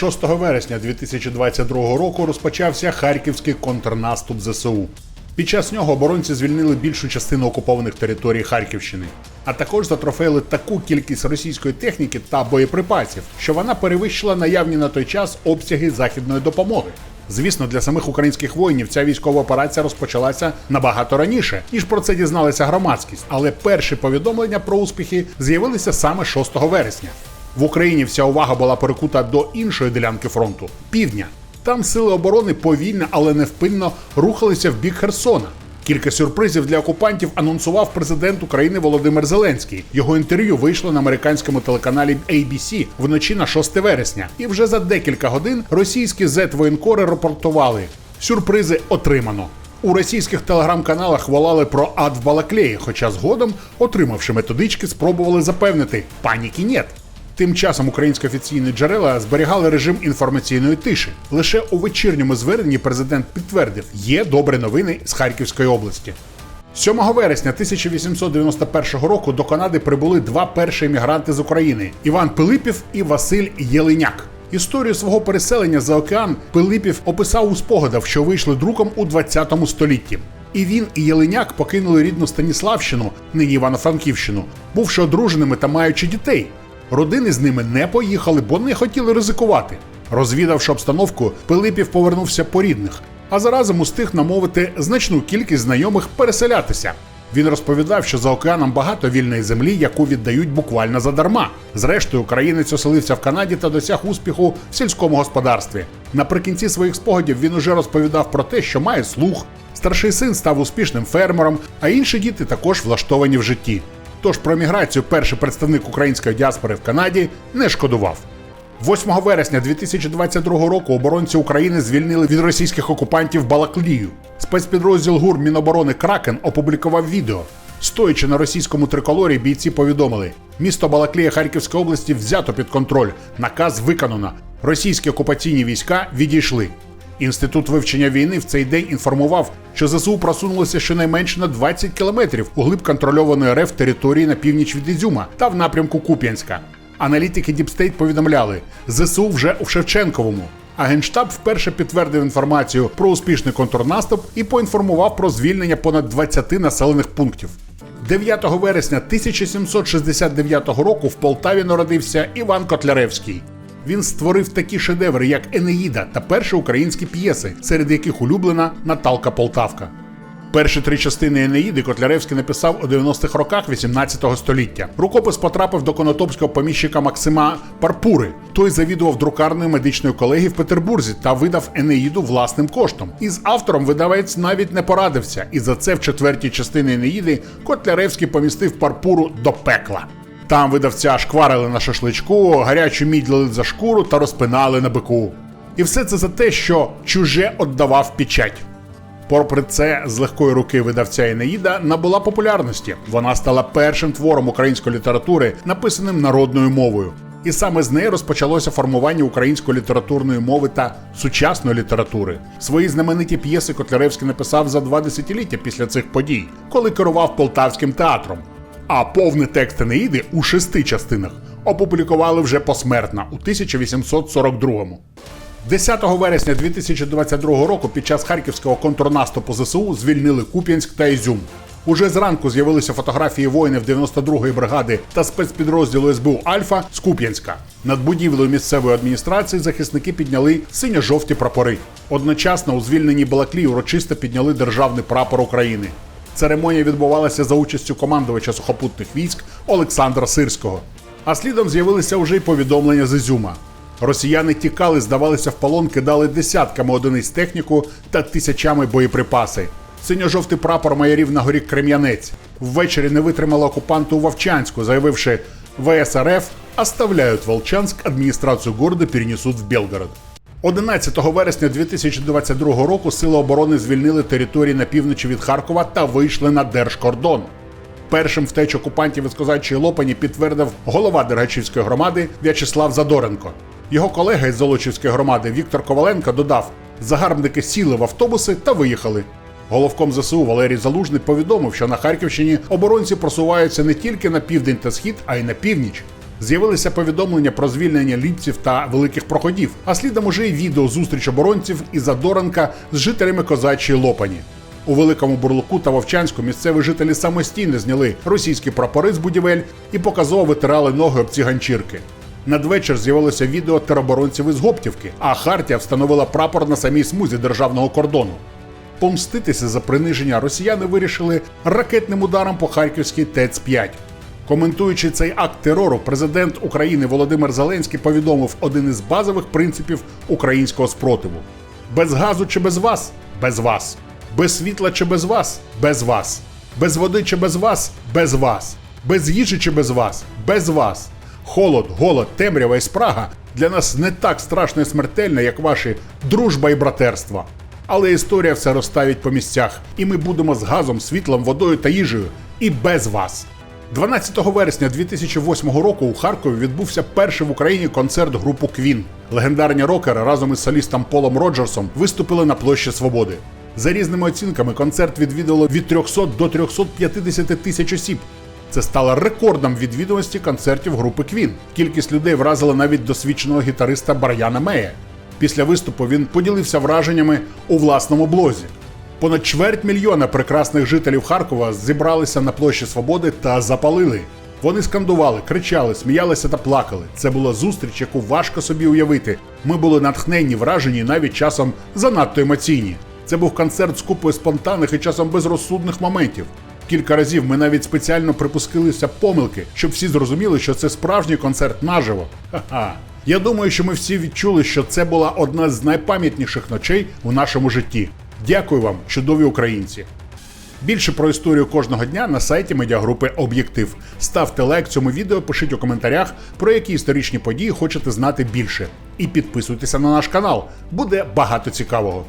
6 вересня 2022 року розпочався харківський контрнаступ ЗСУ. Під час нього оборонці звільнили більшу частину окупованих територій Харківщини, а також затрофеїли таку кількість російської техніки та боєприпасів, що вона перевищила наявні на той час обсяги західної допомоги. Звісно, для самих українських воїнів ця військова операція розпочалася набагато раніше, ніж про це дізналася громадськість. Але перші повідомлення про успіхи з'явилися саме 6 вересня. В Україні вся увага була перекута до іншої ділянки фронту півдня. Там сили оборони повільно, але невпинно рухалися в бік Херсона. Кілька сюрпризів для окупантів анонсував президент України Володимир Зеленський. Його інтерв'ю вийшло на американському телеканалі ABC вночі на 6 вересня. І вже за декілька годин російські зет-воєнкори рапортували: сюрпризи отримано. У російських телеграм-каналах волали про ад в Балаклеї, хоча згодом, отримавши методички, спробували запевнити паніки нет. Тим часом українські офіційні джерела зберігали режим інформаційної тиші. Лише у вечірньому зверненні президент підтвердив, є добрі новини з Харківської області. 7 вересня 1891 року до Канади прибули два перші емігранти з України Іван Пилипів і Василь Єлиняк. Історію свого переселення за океан Пилипів описав у спогадах, що вийшли друком у 20 столітті. І він, і Єлиняк покинули рідну Станіславщину, нині Івано-Франківщину, бувши одруженими та маючи дітей. Родини з ними не поїхали, бо не хотіли ризикувати. Розвідавши обстановку, Пилипів повернувся по рідних, а заразом устиг намовити значну кількість знайомих переселятися. Він розповідав, що за океаном багато вільної землі, яку віддають буквально задарма. Зрештою, українець оселився в Канаді та досяг успіху в сільському господарстві. Наприкінці своїх спогадів він уже розповідав про те, що має слух. Старший син став успішним фермером, а інші діти також влаштовані в житті. Тож про міграцію перший представник української діаспори в Канаді не шкодував. 8 вересня 2022 року оборонці України звільнили від російських окупантів Балаклію. Спецпідрозділ ГУР Міноборони Кракен опублікував відео. Стоячи на російському триколорі, бійці повідомили: місто Балаклія Харківської області взято під контроль. Наказ виконано. Російські окупаційні війська відійшли. Інститут вивчення війни в цей день інформував, що ЗСУ просунулося щонайменше на 20 кілометрів у глиб контрольованої РФ території на північ від Ізюма та в напрямку Куп'янська. Аналітики Діпстейт повідомляли, ЗСУ вже у Шевченковому. А Генштаб вперше підтвердив інформацію про успішний контрнаступ і поінформував про звільнення понад 20 населених пунктів. 9 вересня 1769 року в Полтаві народився Іван Котляревський. Він створив такі шедеври, як Енеїда та перші українські п'єси, серед яких улюблена Наталка Полтавка. Перші три частини Енеїди Котляревський написав у 90-х роках 18 століття. Рукопис потрапив до конотопського поміщика Максима Парпури. Той завідував друкарною медичної колегії в Петербурзі та видав Енеїду власним коштом. Із автором видавець навіть не порадився, і за це в четвертій частині Енеїди Котляревський помістив Парпуру до пекла. Там видавця шкварили на шашличку, гарячу мідь за шкуру та розпинали на бику. І все це за те, що чуже віддавав печать. Попри це, з легкої руки видавця Енеїда набула популярності. Вона стала першим твором української літератури, написаним народною мовою. І саме з неї розпочалося формування української літературної мови та сучасної літератури. Свої знамениті п'єси Котляревський написав за два десятиліття після цих подій, коли керував полтавським театром. А повний текст Енеїди у шести частинах опублікували вже посмертно у 1842-му. 10 вересня 2022 року під час харківського контрнаступу ЗСУ звільнили Куп'янськ та Ізюм. Уже зранку з'явилися фотографії воїнів 92-ї бригади та спецпідрозділу СБУ Альфа з Куп'янська. Над будівлею місцевої адміністрації захисники підняли синьо-жовті прапори. Одночасно у звільненій Балаклії урочисто підняли державний прапор України. Церемонія відбувалася за участю командувача сухопутних військ Олександра Сирського. А слідом з'явилися вже й повідомлення з Ізюма. Росіяни тікали, здавалися в полон, кидали десятками одиниць техніку та тисячами боєприпаси. Синьо-жовтий прапор майорів на горі Крем'янець. Ввечері не витримали окупанти у Вовчанську, заявивши ВСРФ оставляють Волчанск, адміністрацію города перенесуть в Белгород. 11 вересня 2022 року Сили оборони звільнили території на півночі від Харкова та вийшли на держкордон. Першим втеч окупантів із козачої Лопані підтвердив голова Дергачівської громади В'ячеслав Задоренко. Його колега із Золочівської громади Віктор Коваленко додав: загарбники сіли в автобуси та виїхали. Головком ЗСУ Валерій Залужний повідомив, що на Харківщині оборонці просуваються не тільки на південь та схід, а й на північ. З'явилися повідомлення про звільнення ліпців та великих проходів, а слідом уже й відео зустріч оборонців і Задоранка з жителями козачої Лопані. У великому бурлуку та Вовчанську місцеві жителі самостійно зняли російські прапори з будівель і показово витирали ноги об ці ганчірки. Надвечір з'явилося відео тероборонців із Гоптівки, а Хартія встановила прапор на самій смузі державного кордону. Помститися за приниження росіяни вирішили ракетним ударом по харківській ТЕЦ-5. Коментуючи цей акт терору, президент України Володимир Зеленський повідомив один із базових принципів українського спротиву: без газу чи без вас? Без вас, без світла чи без вас? Без вас, без води чи без вас? Без вас, без їжі чи без вас? Без вас. Холод, голод, темрява і спрага для нас не так страшно і смертельна, як ваші дружба і братерство. Але історія все розставить по місцях, і ми будемо з газом, світлом, водою та їжею і без вас. 12 вересня 2008 року у Харкові відбувся перший в Україні концерт групи Квін. Легендарні рокери разом із солістом Полом Роджерсом виступили на площі Свободи. За різними оцінками, концерт відвідало від 300 до 350 тисяч осіб. Це стало рекордом відвідуваності концертів групи Квін. Кількість людей вразила навіть досвідченого гітариста Бар'яна Мея. Після виступу він поділився враженнями у власному блозі. Понад чверть мільйона прекрасних жителів Харкова зібралися на площі Свободи та запалили. Вони скандували, кричали, сміялися та плакали. Це була зустріч, яку важко собі уявити. Ми були натхненні, вражені, навіть часом занадто емоційні. Це був концерт з купою спонтанних і часом безрозсудних моментів. Кілька разів ми навіть спеціально припустилися помилки, щоб всі зрозуміли, що це справжній концерт наживо. Ха-ха. Я думаю, що ми всі відчули, що це була одна з найпам'ятніших ночей у нашому житті. Дякую вам, чудові українці! Більше про історію кожного дня на сайті медіагрупи Об'єктив. Ставте лайк цьому відео, пишіть у коментарях, про які історичні події хочете знати більше. І підписуйтеся на наш канал. Буде багато цікавого.